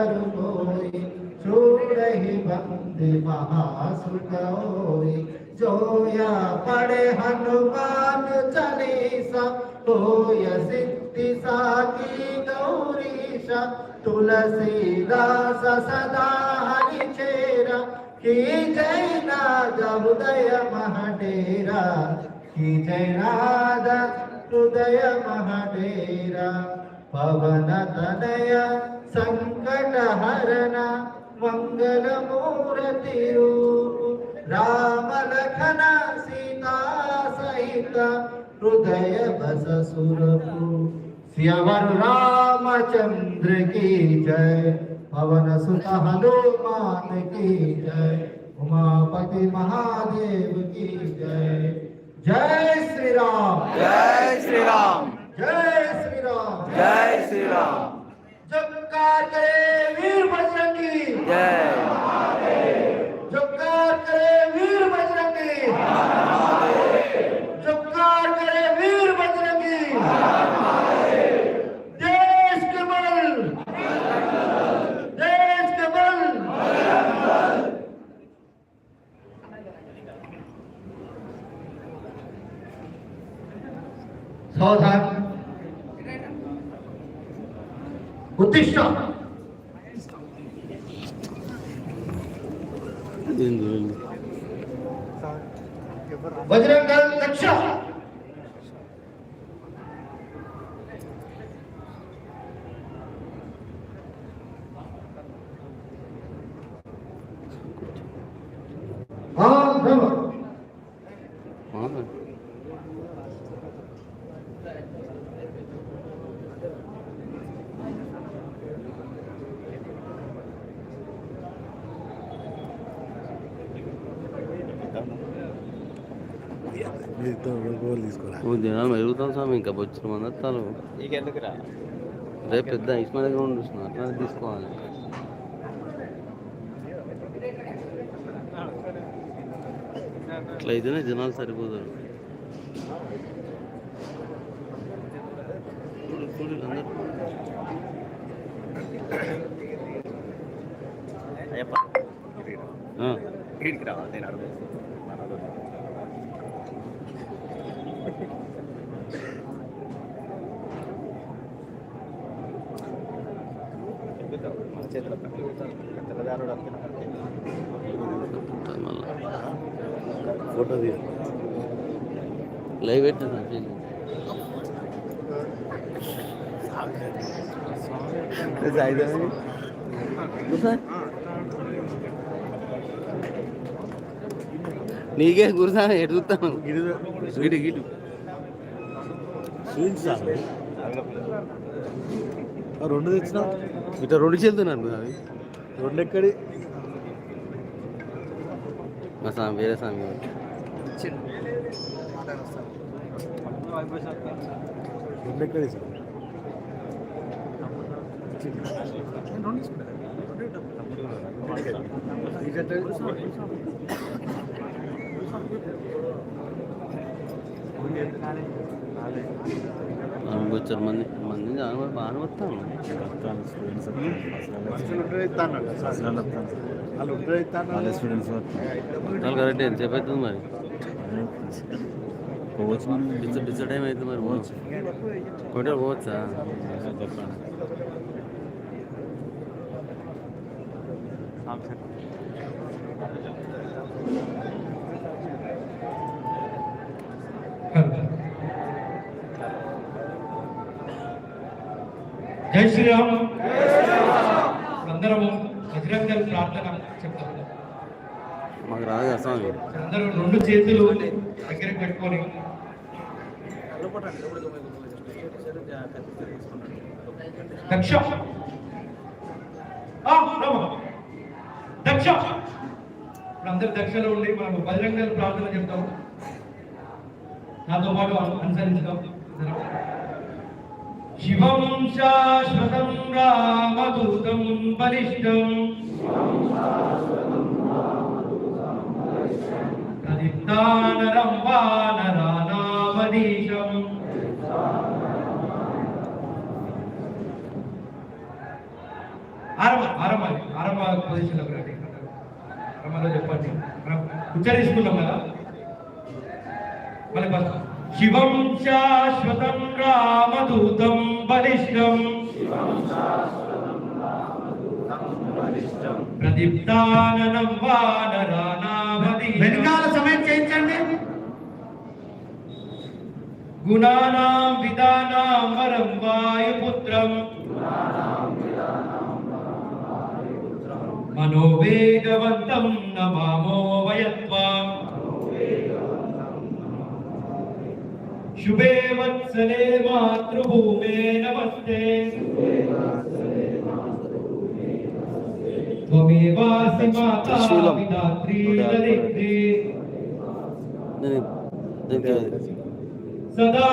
तरु कोई छोड़हि बंदे महासुख होई जोया पड़े हनुमान चालीसा होय सिद्धि साकी गौरीशा तुलसीदास सदा हरि चेरा की जय नाद हृदय महडेरा की जय नाद हृदय महडेरा पवन तनय संकट हरण मंगल मूर्ति रूप राम लखन सीता सहित हृदय बस सुरपु सियावर रामचंद्र की जय पवन सुत हनुमान की जय उमापति महादेव की जय। जय श्री राम जय श्री राम जय राम जय श्री राम जबकार करे वीर बजरंगी। जय। जबकार करे वीर बजरंगी। जबकार करे वीर बजरंगी। देश के बल। देश के बल। सावधान উদ্দেশ্য বজরঙ্গ লক্ষ্য हाँ జనాలు ఎరుగుతాం స్వామి ఇంకా వచ్చిన మందత్తాలు. రేపు పెద్ద ఇస్మా దగ్గర అట్లా తీసుకోవాలి. అట్లయితేనే జనాలు సరిపోతారు. అయ్యప్ప. అడుగు చేతుల తెల్లదారుడు ఫోటో లైవ్ పెట్టాను నీకే గురుసా ఎటు చూస్తాను గిటు గిటు రెండు తెచ్చినా? ఇట్లా రెండు చెల్తున్నాను అవి రెండు ఎక్కడి? మా స్వామి వేరే స్వామి రెండు ఎక్కడి వచ్చారు మంది మంది బాగానే వస్తాను వాళ్ళు కరెక్ట్ ఎంతసేపు అవుతుంది మరి? డిసైడ్ డిసైడ్ టైం అవుతుంది మరి పోవచ్చు. కొంటే పోవచ్చా? జై శ్రీరామ్. అందరము బజరంగల్ ప్రార్థన చెప్తాము. మాకు రాదు అందరూ రెండు చేతులు దగ్గర పెట్టుకొని. దక్ష. దక్ష. ఇప్పుడు అందరు దక్షలో ఉండి మనం బజరంగల్ ప్రార్థన చెప్తాము. నాతో పాటు అనుసరించుదాం శివం శాశ్వతం రామదూతం బలిష్టం ప్రదిత్తానరం వానరానామదీశం అరమ అరమ అరమ పొజిషన్లో రండి. ఆరమలో చెప్పండి. మనం ఉచ్చరిస్తున్నాం కదా? మళ్ళీ ఫస్ట్. శివం శాశ్వతం రామదూతం బలిష్టం. ప్రదీప్తాననం వానరానామది వెనకాల సమయం చేయించండి. గుణానాం విధానాం వరం వాయుపుత్రం. మనోవేగవంతం నమామో వయత్వాం शुभे वत्सले मातृभूमे नमस्ते। त्वमेवासि माता दरिद्री सदा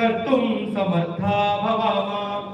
कर्तुं समर्था भवामः।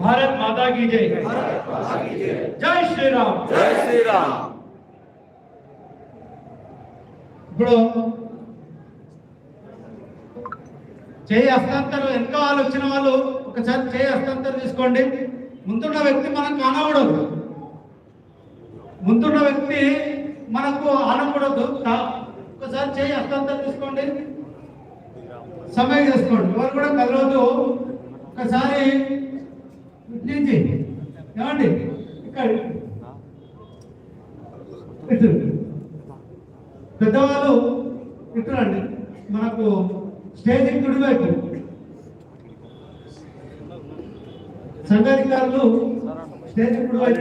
भारत माता की जय जय श्री राम జై శ్రీరామ్ ఇప్పుడు చేయి హస్తాంతరం వెనక వాళ్ళు వచ్చిన వాళ్ళు ఒకసారి చేయి హస్తాంతరం తీసుకోండి ముందున్న వ్యక్తి మనం కానకూడదు ముందున్న వ్యక్తి మనకు ఆనకూడదు తా- ఒకసారి చేయి హస్తాంతరం తీసుకోండి సమయం చేసుకోండి ఎవరు కూడా కలవద్దు ఒకసారి నుంచి ఏమండి ఇక్కడ పెద్దవాళ్ళు ఇక్కడండి మనకు స్టేజ్ కుడి వైపు సంఘాధికారులు స్టేజ్ కుడి వైపు